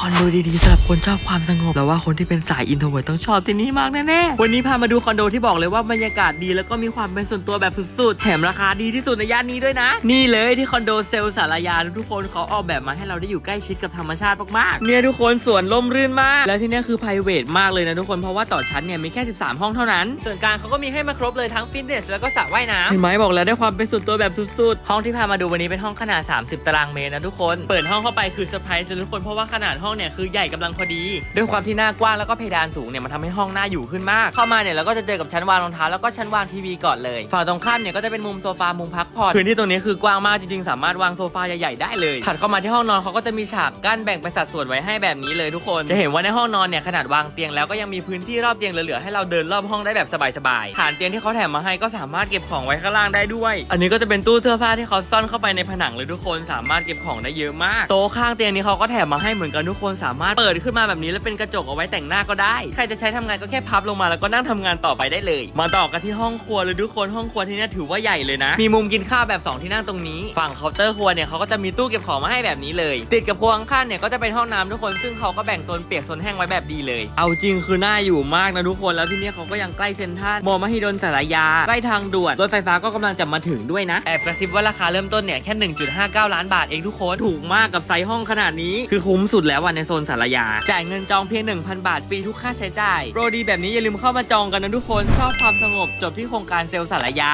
คอนโดดีๆสำหรับคนชอบความสงบแล้วว่าคนที่เป็นสายอินโทรเวิร์ตต้องชอบที่นี่มากแน่ๆวันนี้พามาดูคอนโดที่บอกเลยว่าบรรยากาศดีแล้วก็มีความเป็นส่วนตัวแบบสุดๆ แถมราคาดีที่สุดในย่านนี้ด้วยนะ นี่เลยที่คอนโดเซลล์สารยาทุกคนเขาออกแบบมาให้เราได้อยู่ใกล้ชิดกับธรรมชาติมากๆเนี่ยทุกคนสวนร่มรื่นมาก แล้วที่นี่คือ p r i v a t มากเลยนะทุกคนเพราะว่าต่อชั้นเนี่ยมีแค่ 13 ห้องเท่านั้น ส่วนกลางเขาก็มีให้มาครบเลยทั้งฟิตเนสแล้วก็สระว่ายน้ำเห็นไหมบอกแล้วได้ความเป็นส่วนตัวแบบสุดๆห้องที่พามาดูวันนี้เป็นห้องขนาด 30 ตารางเมตรนะทุกคน เปิดห้องเข้าไปคือเซอร์ไพรส์เลยทุกคนเพราะว่าขนาดห้อง้องเนี่ยคือใหญ่กำลังพอดี ด้วยความที่หน้ากว้างแล้วก็เพดานสูงเนี่ยมันทำให้ห้องน่าอยู่ขึ้นมาก เข้ามาเนี่ยเราก็จะเจอกับชั้นวางรองเท้าแล้วก็ชั้นวางทีวีก่อนเลยฝั่งตรงข้ามเนี่ยก็จะเป็นมุมโซฟามุมพักผ่อนพื้นที่ตรงนี้คือกว้างมากจริงๆ สามารถวางโซฟาใหญ่ๆได้เลยถัดเข้ามาที่ห้องนอนเขาก็จะมีฉากกั้นแบ่งเป็นสัดส่วนไว้ให้แบบนี้เลยทุกคน จะเห็นว่าในห้องนอนเนี่ยขนาดวางเตียงแล้วก็ยังมีพื้นที่รอบเตียงเหลือๆให้เราเดินรอบห้องได้แบบสบายๆฐานเตียงที่เขาแถมมาให้ก็สามารถเก็บของไว้ข้างล่างได้ด้วย อันนี้ก็จะเป็นตู้เสื้อผ้าที่เขาซ่อนเข้าไปในผนังเลยทุกคนสามารถเก็บของได้เยอะมากโต๊ะข้างเตียงนี้เขาก็แถมมาให้เหมือนกันทุกคนสามารถเปิดขึ้นมาแบบนี้แล้วเป็นกระจกเอาไว้แต่งหน้าก็ได้ ใครจะใช้ทำงานก็แค่พับลงมาแล้วก็นั่งทำงานต่อไปได้เลย มาต่อกันที่ห้องครัวเลยทุกคนห้องครัวที่นี่ถือว่าใหญ่เลยนะ มีมุมกินข้าวแบบสองที่นั่งตรงนี้ ฝั่งเคาน์เตอร์ครัวเนี่ยเขาก็จะมีตู้เก็บของมาให้แบบนี้เลย ติดกับครัวข้างเนี่ยก็จะเป็นห้องน้ำทุกคนซึ่งเขาก็แบ่งโซนเปียกโซนแห้งไว้แบบดีเลย เอาจริงคือน่าอยู่มากนะทุกคนแล้วที่นี่เขาก็ยังใกล้เซ็นทรัลมอมหิดลสารยาใกล้ทางด่วนรถไฟฟ้าก็กำลังจะมาถึงด้วยนะแอบกระซิบว่าราคาเริ่มต้นเนี่ยแค่ 1.59 ล้านบาทเองทุกคนถูกมากกับไซส์ห้องขนาดนี้คือคุ้มสุดแล้ววันในโซนสารยา จ่ายเงินจองเพียง 1,000 บาท ฟรีทุกค่าใช้จ่าย โปรดีแบบนี้อย่าลืมเข้ามาจองกันนะทุกคน ชอบความสงบจบที่โครงการเซลล์สารยา